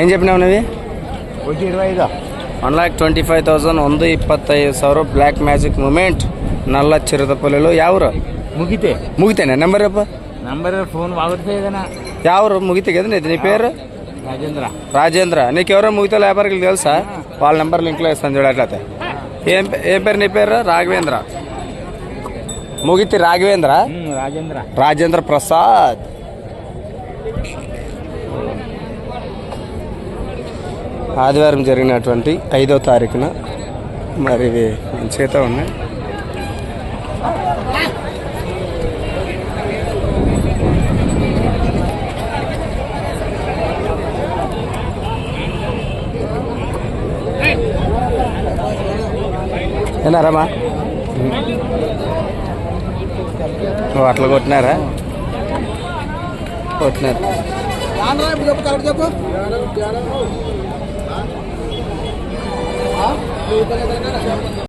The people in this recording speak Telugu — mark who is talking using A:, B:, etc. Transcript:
A: ಏನ್ చెప్పినావు నువ్వు?
B: ఒకటి ఇరవై
A: one lakh twenty five thousand ಒಂದು ಇಪ್ಪತ್ತೈದು ಸಾವಿರ ಬ್ಲ್ಯಾಕ್ ಮ್ಯಾಜಿಕ್ ಮೂಮೆಂಟ್ నల్ల చిరుతపల్లిలో. యావరు?
B: ముగితే.
A: ముగితేనే. నెంబర్ చెప్పు.
B: నంబర్ ఫోన్ బాగుతుంది ఏదైనా
A: యావరు? ముగితే కదా నీది. నీ పేరు?
B: రాజేంద్ర.
A: రాజేంద్ర. నీకెవరో ముగితే వ్యాపారికి తెలుసా? వాళ్ళ నెంబర్ లింక్లో ఇస్తాను చూడట్లయితే ఏం ఏం పేరు నీ పేరు? రాఘవేంద్ర. ముగితి రాఘవేంద్ర
B: రాజేంద్ర
A: రాజేంద్ర ప్రసాద్ ఆదివారం జరిగినటువంటి ఐదో తారీఖున మరి ఇవి మంచిగా ఉన్నాయి ఏనారమ్మా అట్లా కొట్టినారా? కొట్టినారు. చెప్పు